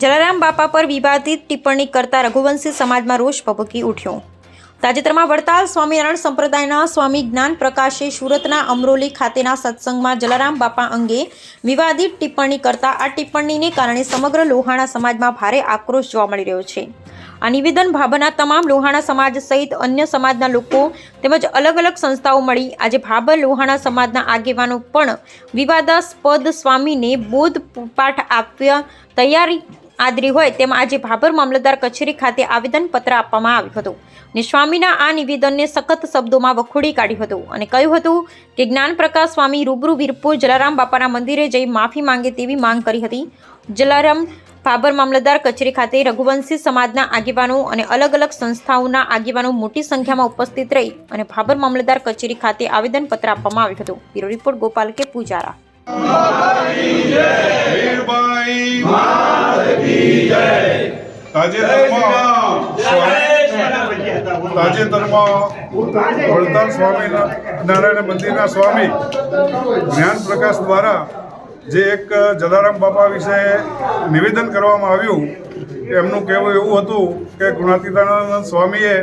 જલારામ બાપા પર વિવાદિત ટિપ્પણી કરતા રઘુવંશી સમાજમાં રોષ ભભૂકી ઉઠ્યો. તાજેતરમાં વડતાલ સ્વામિનારાયણ સંપ્રદાયના સ્વામી જ્ઞાન પ્રકાશે સુરતના અમરોલી ખાતેના સત્સંગમાં જલારામ બાપા અંગે વિવાદિત ટિપ્પણી કરતા આ ટિપ્પણીને કારણે સમગ્ર લોહાણા સમાજમાં ભારે આક્રોશ જોવા મળી રહ્યો છે. આ નિવેદન ભાભરના તમામ લોહાણા સમાજ સહિત અન્ય સમાજના લોકો તેમજ અલગ અલગ સંસ્થાઓ મળી. આજે ભાભર લોહાણા સમાજના આગેવાનો પણ વિવાદાસ્પદ સ્વામીને બોધ પાઠ આપવા તૈયારી આદરી હોય તેમ આજે ભાભર મામલતદાર કચેરી ખાતે આવેદનપત્ર આપવામાં આવ્યું હતું. અને સ્વામીના આ નિવેદનને સખત શબ્દોમાં વખોડી કાઢ્યું હતું અને કહ્યું હતું કે, જ્ઞાન પ્રકાશ સ્વામી રૂબરૂ વીરપુર જલારામ બાપાના મંદિરે જઈ માફી માંગે તેવી માંગ કરી હતી. જલારામ ભાભર મામલતદાર કચેરી ખાતે રઘુવંશી સમાજના આગેવાનો અને અલગ અલગ સંસ્થાઓના આગેવાનો મોટી સંખ્યામાં ઉપસ્થિત રહી અને ભાભર મામલતદાર કચેરી ખાતે આવેદનપત્ર આપવામાં આવ્યું હતું. બ્યુરો રિપોર્ટ ગોપાલ કે પૂજારા. તાજેતરમાં તાજેતરમાં વડતાલ સ્વામી નારાયણ મંદિરના સ્વામી જ્ઞાન પ્રકાશ દ્વારા જે એક જલારામ બાપા વિશે નિવેદન કરવામાં આવ્યું એમનું કહેવું એવું હતું કે ગુણાતીતાનંદ સ્વામીએ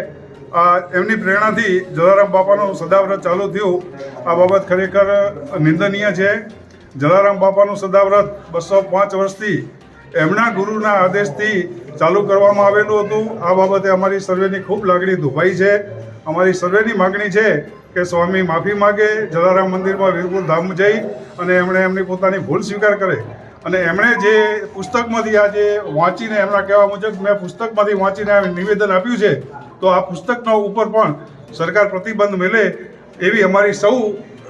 આ એમની પ્રેરણાથી જલારામ બાપાનું સદાવ્રત ચાલુ થયું. આ બાબત ખરેખર નિંદનીય છે. જલારામ બાપાનું સદાવ્રત બસો પાંચ વર્ષથી એમના ગુરુના આદેશથી ચાલુ કરવામાં આવેલું હતું. આ બાબતે અમારી સર્વેની ખૂબ લાગણી દુભાઈ છે. અમારી સર્વેની માગણી છે કે સ્વામી માફી માગે, જલારામ મંદિરમાં વીરપુર ધામ જઈ અને એમણે એમની પોતાની ભૂલ સ્વીકાર કરે. અને એમણે જે પુસ્તકમાંથી આજે વાંચીને એમના કહેવા મુજબ મેં પુસ્તકમાંથી વાંચીને નિવેદન આપ્યું છે, તો આ પુસ્તકના ઉપર પણ સરકાર પ્રતિબંધ મેલે એવી અમારી સૌ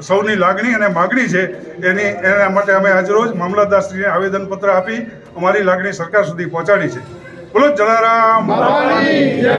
સૌની લાગણી અને માગણી છે એની એના માટે અમે આજરોજ મામલતદારશ્રીને આવેદનપત્ર આપી અમારી લાગણી સરકાર સુધી પહોંચાડી છે. બોલો, જલારામ.